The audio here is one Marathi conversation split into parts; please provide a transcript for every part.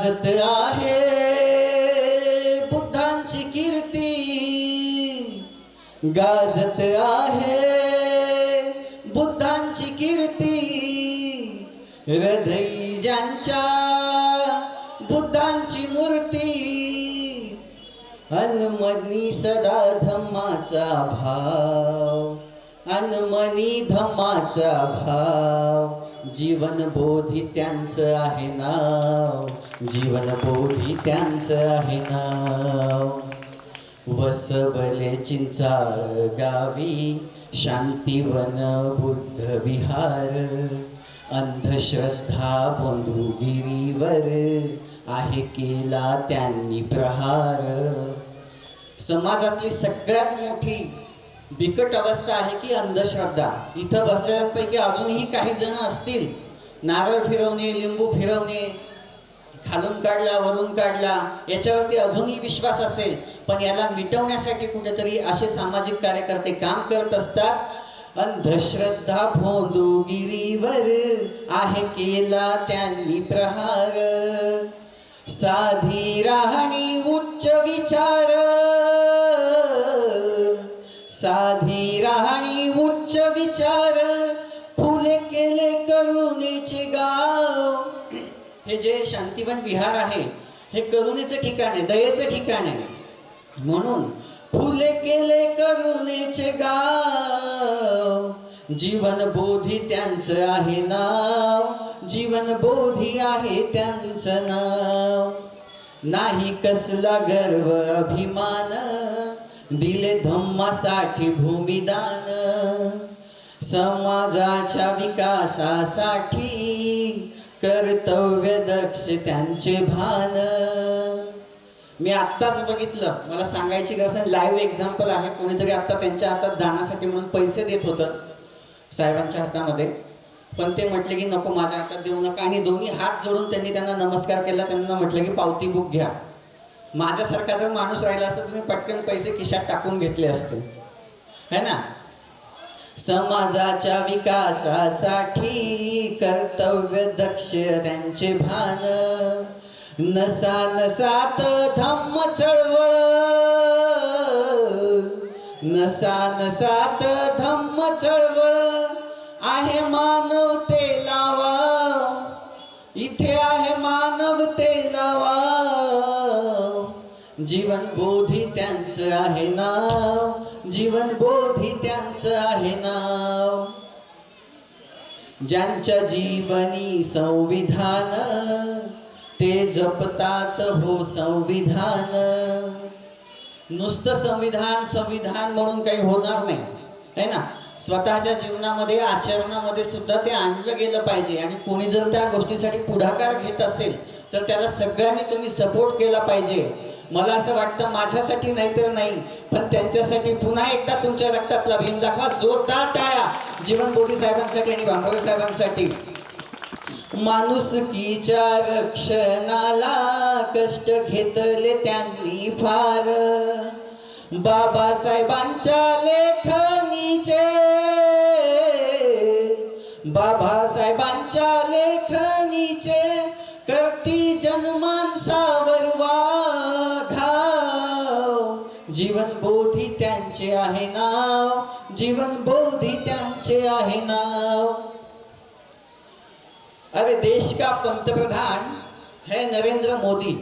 गाजत आहे. बुद्धांची कीर्ती गाजत आहे. बुद्धांची कीर्ती हृदय ज्यांच्या बुद्धांची मूर्ती अनमनी सदा धम्माचा भाव. अनमनी धम्माचा भाव. जीवन बोधी त्यांचं आहे नाव. जीवन बोधी त्यांचं आहे नाव. वसवले चिंचाळ गावी शांतीवन बुद्ध विहार. अंधश्रद्धा बंधुगिरीवर आहे केला त्यांनी प्रहार. समाजातली सगळ्यात मोठी बिकट अवस्था आहे की अंधश्रद्धा. इथं बसलेल्यांपैकी अजूनही काही जण असतील. नारळ फिरवणे लिंबू फिरवणे खालून काढला वरून काढला याच्यावरती अजूनही विश्वास असेल. पण याला मिटवण्यासाठी कुठेतरी असे सामाजिक कार्यकर्ते काम करत असतात. अंधश्रद्धा भोंदूगिरीवर आहे केला त्यांनी प्रहार. साधी राहणी उच्च विचार विचार फुले केले करुणेचे गाव. हे जे शांतीवन विहार आहे हे करुणेचं ठिकाण आहे दयेचं ठिकाण आहे. म्हणून फुले केले करुणेचे गाव. जीवन बोधी त्यांचं आहे नाव. जीवन बोधी आहे त्यांचं नाव. नाही कसला गर्व अभिमान. दिले धम्मासाठी भूमिदान. समाजाच्या विकासासाठी कर्तव्य दक्ष त्यांचे भान. मी आत्ताच बघितलं. मला सांगायची गरज नाही. लाईव्ह एक्झाम्पल आहे. कोणीतरी आत्ता त्यांच्या हातात दानासाठी म्हणून पैसे देत होतं साहेबांच्या हातामध्ये. पण ते म्हटले की नको माझ्या हातात देऊ नका. आणि दोन्ही हात जोडून त्यांनी त्यांना नमस्कार केला. त्यांना म्हटलं की पावती बुक घ्या. माझ्यासारखा जर माणूस राहिला असता तुम्ही पटकन पैसे खिशात टाकून घेतले असते. है ना? समाजाच्या विकासासाठी कर्तव्य दक्ष त्यांचे भान. नसा नसात धम्म चळवळ. नसा नसात धम्म चळवळ. आहे मानव जीवन बोधी त्यांचं आहे नाव. जीवन बोधी त्यांचं आहे नाव. ज्यांच्या जीवनी संविधान ते जपतात हो संविधान. नुसतं संविधान संविधान म्हणून काही होणार नाही. है ना? स्वतःच्या जीवनामध्ये आचरणामध्ये सुद्धा ते आणलं गेलं पाहिजे. आणि कोणी जर त्या गोष्टीसाठी पुढाकार घेत असेल तर त्याला सगळ्यांनी तुम्ही सपोर्ट केला पाहिजे. मला असं वाटतं माझ्यासाठी नाही तर नाही पण त्यांच्यासाठी पुन्हा एकदा तुमच्या रक्तातला भीम दाखवा जोरदार टाळ्या जीवन बोधी साहेबांसाठी आणि भांबोरे साहेबांसाठी. माणुसकीच्या रक्षणाला कष्ट घेतले त्यांनी फार. बाबासाहेबांच्या लेखनीचे बाबासाहेबांच्या लेखनीचे त्यांचे आहे नाव. जीवन बोधी त्यांचे आहे नाव. अरे, देश का पंतप्रधान है नरेंद्र मोदी?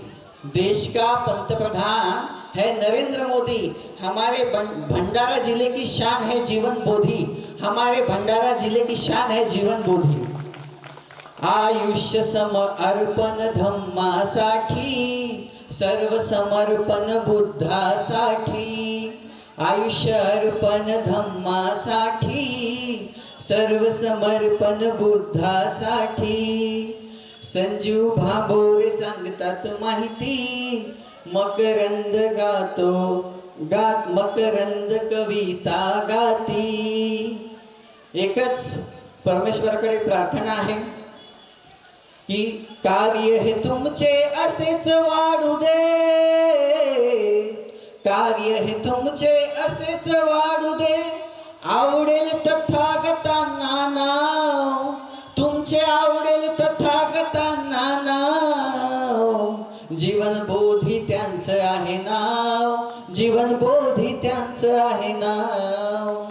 देश का पंतप्रधान है नरेंद्र मोदी? हमारे भंडारा ज़िले की शान है जीवन बोधी। हमारे भंडारा ज़िले की शान है जीवन बोधी। आयुष्य सम अर्पण धम्मासाठी सर्व समर्पण बुद्धासाठी आयुष्य अर्पण धम्मासाठी सर्व समर्पण बुद्धासाठी. संजीव भाबोरे सांगतात माहिती मकरंद गातो गात मकरंद कविता गाती. एकच परमेश्वराकडे प्रार्थना आहे की कार्य हे तुमचे असेच वाढू दे. कार्य हे तुमचे असेच वाढू दे. आवडेल तथागतांना नाव. तुमचे आवडेल तथागतांना नाव. जीवन बोधी त्यांचं आहे नाव. जीवन बोधी त्यांचं आहे नाव.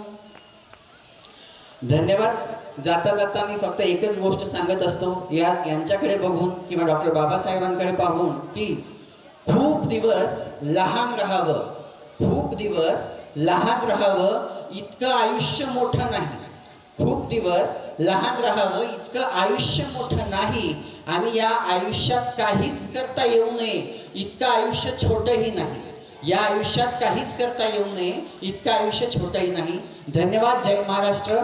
धन्यवाद. जाता जाता मी फक्त एकच गोष्ट सांगत असतो. या यांच्याकडे बघून किंवा डॉक्टर बाबासाहेबांकडे पाहून की खूप दिवस लहान राहावं. खूप दिवस लहान राहावं इतकं आयुष्य मोठं नाही. खूप दिवस लहान राहावं इतकं आयुष्य मोठं नाही. आणि या आयुष्यात काहीच करता येऊ नये इतकं आयुष्य छोटंही नाही. या आयुष्यात काहीच करता येऊ नये इतकं आयुष्य छोटंही नाही. धन्यवाद जय महाराष्ट्र.